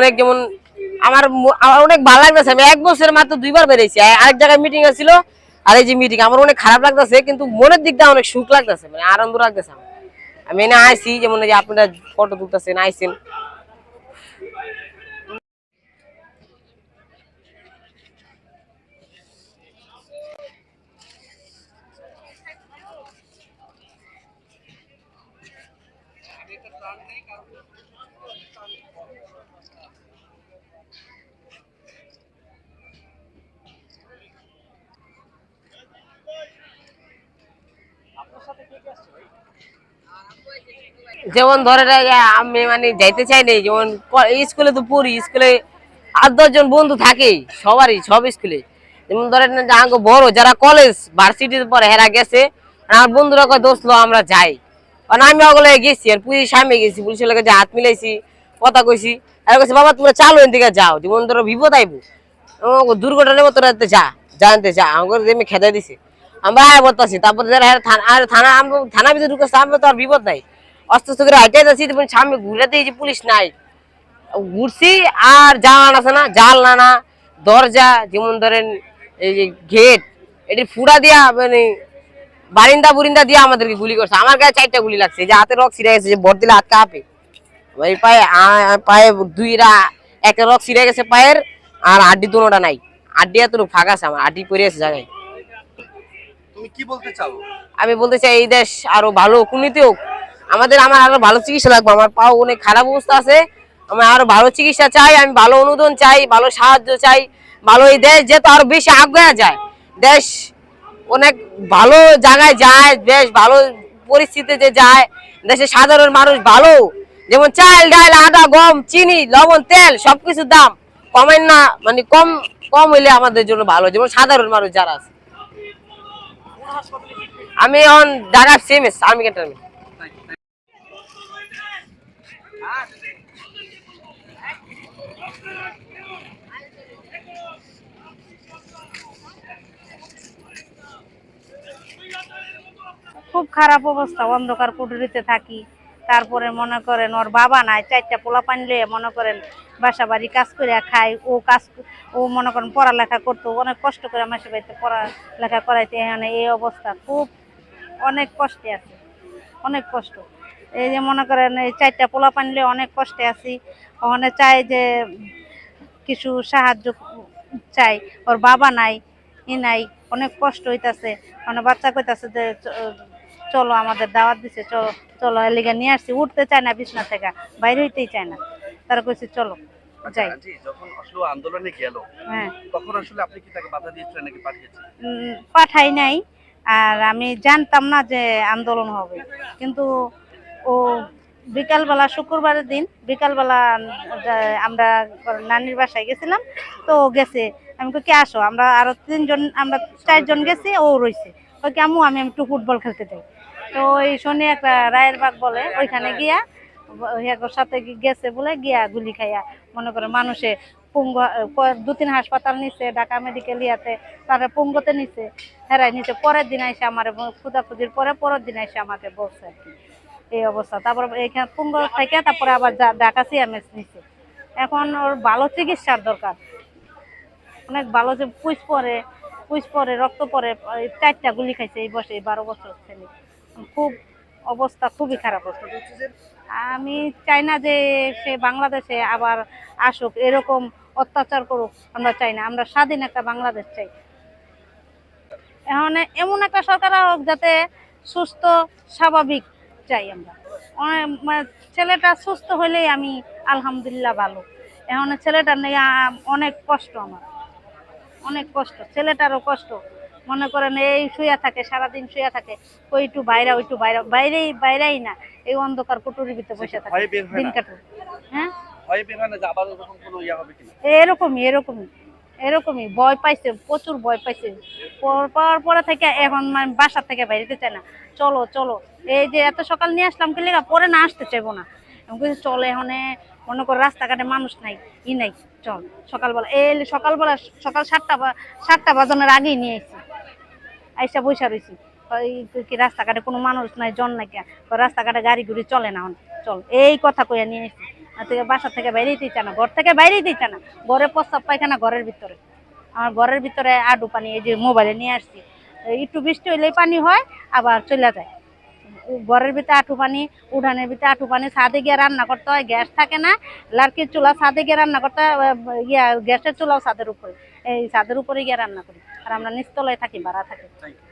অনেক যেমন আমার আমার অনেক ভালো লাগতেছে। আমি এক বছর মাত্র দুইবার বেরিয়েছি। আরেক জায়গায় মিটিং আসছিল আর এই যে মিটিং আমার অনেক খারাপ লাগতেছে, কিন্তু মনের দিক দিয়ে অনেক সুখ লাগতেছে মানে আনন্দ লাগতেছে আমি এনে আইছি, যেমন এই যে আপনারা ফটো তুলতেছেন, আইছেন। যেমন ধরে আমি মানে যাইতে চাই নাই, যেমন স্কুলে তো পড়ি স্কুলে আট দশজন বন্ধু থাকেই সবারই, সব স্কুলে। যেমন যে আঙ্গ বড়, যারা কলেজ ভার্সিটিতে পড়ে, হেরা গেছে আমার বন্ধুরা কয়, দোস্ত আমরা যাই। কারণ আমি ওগুলো গেছি, আর পুলিশ সামনে গেছি পুলিশের লোকের হাত মিলাইছি, কথা কইছি। আর কইছে, বাবা, তোমরা চালু এন থেকে যাও। যেমন ধরো বিপদ আইবো দুর্ঘটনার মতো যা, জানতে যা, আমাকে আমি খেতে দিছি। আমরা বলতেছি তারপর যারা আর থানা আমরা থানা ভিতরে ঢুকেছে আমরা তো আর বিপদ নাই। অস্ত অস্ত করে হাইটে যাচ্ছি সামনে ঘুরে দিয়ে যে পুলিশ নাই। ঘুরছি, আর জানালা আছে না, জানলা না, দরজা, যেমন ধরেন এই যে গেট, এটি ফুড়া দিয়া মানে বারিন্দা বুরিন্দা দিয়ে আমাদেরকে গুলি করছে। আমার গায়ে চারটা গুলি লাগছে যে হাতে রক ছিঁড়ে গেছে, যে ভর দিলে হাত কাঁপে। এই পায়ে পায়ে দুইরা, একটা রক ছিঁড়ে গেছে পায়ের, আর আড্ডি দুটোটা নাই। আড্ডি এত ফাঁকা আছে আমার আড্ডি পড়ে আছে জায়গায়। তুমি কি বলতে চাও? আমি বলতে চাই, এই দেশ আরও ভালো উন্নতি হোক। আমাদের, আমার আরও ভালো চিকিৎসা লাগবে, আমার পাও অনেক খারাপ অবস্থা আছে। আমার আরও ভালো চিকিৎসা চাই, আমি ভালো অনুদান চাই, ভালো সাহায্য চাই, ভালো এই দেশ যেহেতু আরও বেশি আগ্রহ যায়। দেশ অনেক ভালো জায়গায় যায় বেশ ভালো পরিস্থিতিতে যায়, দেশের সাধারণ মানুষ ভালো। যেমন চাল, ডাল, আদা, গম, চিনি, লবণ, তেল, সবকিছুর দাম কমেন না মানে কম কম হইলে আমাদের জন্য ভালো। যেমন সাধারণ মানুষ যারা আছে। আমি অন ঢাকা সিএমএস আর্মি ক্যান্টনমেন্ট খুব খারাপ অবস্থা, অন্ধকার কুটুরিতে থাকি। তারপরে মনে করেন ওর বাবা নাই, চারটা পোলা পানলে মনে করেন বাসা বাড়ি কাজ করে খায় ও কাজ ও মনে করেন পড়ালেখা করতো, অনেক কষ্ট করে আমার বাড়িতে পড়ালেখা করাইতে এখানে এই অবস্থা। খুব অনেক কষ্টে আছে, অনেক কষ্ট। এই যে মনে করেন এই চারটা পোলা পানিলে অনেক কষ্টে আছি, ওখানে চাই যে কিছু সাহায্য চাই, ওর বাবা নাই, ই নাই, অনেক কষ্ট হইতাছে। মানে বাচ্চা কইতাছে যে চলো আমাদের দাওয়াত দিছে, চলো চলো এলিগা নিয়ে আসছি। উঠতে চায় না বিছনা থেকে, বাইরে হইতেই চায় না। তারা কইছে চলো যাই। আন্টি যখন আসলে আন্দোলনে গেল হ্যাঁ। তখন আসলে আপনি কি তাকে বাধা দিয়েছিলেন নাকি পাঠিয়েছেন পাঠাই নাই। আর আমি জানতাম না যে আন্দোলন হবে। কিন্তু ও বিকালবেলা শুক্রবারের দিন বিকালবেলা আমরা নানির বাসায় গেছিলাম তো ও গেছে। আমি কে আসো? আমরা আরও তিনজন আমরা চারজন গেছি ও রইছে। ওই কি আম্মু আমি একটু ফুটবল খেলতে চাই তো ওই শনি একটা রায়ের বাগ বলে ওইখানে গিয়া ওর সাথে গেছে বলে গিয়া গুলি খাইয়া। মনে করে মানুষে পুঙ্গ দু তিন হাসপাতাল নিছে, ঢাকা মেডিকেল ইয়াতে, তারপরে পুঙ্গতে নিছে হেরাই নিচে পরের দিন এসে আমার খুদাখুদির পরে পরের দিন এসে আমাকে বলছে আর কি, এই অবস্থা। তারপর এইখানে পুঙ্গ থেকে তারপরে আবার ঢাকা সিএমএস নিছে। এখন ওর ভালো চিকিৎসার দরকার। অনেক ভালো যে পুষ পরে পুষ পরে, রক্ত পরে চারটা গুলি খাইছে এই বসে এই বারো বছর ছেলে। খুব অবস্থা, খুবই খারাপ যে আমি চাই না যে সে বাংলাদেশে আবার আসুক, এরকম অত্যাচার করুক, আমরা চাই না। আমরা স্বাধীন একটা বাংলাদেশ চাই। এখন এমন একটা সরকার হোক যাতে সুস্থ, স্বাভাবিক চাই আমরা। মানে ছেলেটা সুস্থ হলেই আমি আলহামদুলিল্লাহ ভালো। এখন ছেলেটা আ- অনেক কষ্ট আমার। অনেক কষ্ট, ছেলেটারও কষ্ট। মনে করেন এই শুয়ে থাকে সারাদিন শুয়ে থাকে ওই একটু বাইরে ওই একটু বাইরে বাইরেই বাইরেই না এই অন্ধকার কুটুরির ভিতরে বসে থাকে দিন কাটে হ্যাঁ? এরকমই এরকমই এরকমই ভয় পাইছে প্রচুর ভয় পাইছে। পর- পাওয়ার পরে থেকে এখন মানে বাসা থেকে বাইরেতে চায় না। চলো চলো এই যে এত সকাল নিয়ে আসলাম কি লেগা? পরে না আসতে চাইব না। আমি বলছি চলে এখানে মনে করো রাস্তাঘাটে মানুষ নাই ই নাই চল সকালবেলা এই সকালবেলা সকাল সাতটা সাতটা বাজানোর আগেই নিয়ে এসেছি আইসা বৈশা রয়েছি কি রাস্তাঘাটে কোনো মানুষ নাই, জন নাই কে? রাস্তাঘাটে গাড়ি গুড়ি চলে না। চল, এই কথা কইয়া নিয়ে এসেছি থেকে বাসা থেকে বাইরেই দিচ্ছে না, ঘর থেকে বাইরেই দিচ্ছে না। ঘরে প্রস্তাব পায়খানা ঘরের ভিতরে। আমার ঘরের ভিতরে আডু পানি, এই যে মোবাইলে নিয়ে আসছি। একটু বৃষ্টি হইলেই পানি হয়, আবার চলে যায়। ঘরের ভিতরে আটু পানি, উঠানের ভিতরে আটু পানি, ছাদে গিয়ে রান্না করতে হয়, গ্যাস থাকে না। লার্কির চুলা ছাদে গিয়ে রান্না করতে হয় ইয়া, গ্যাসের চুলাও ছাদের উপরে। এই ছাদের উপরে গিয়ে রান্না করি আর আমরা নিচতলায় থাকি ভাড়া থাকি Thank you.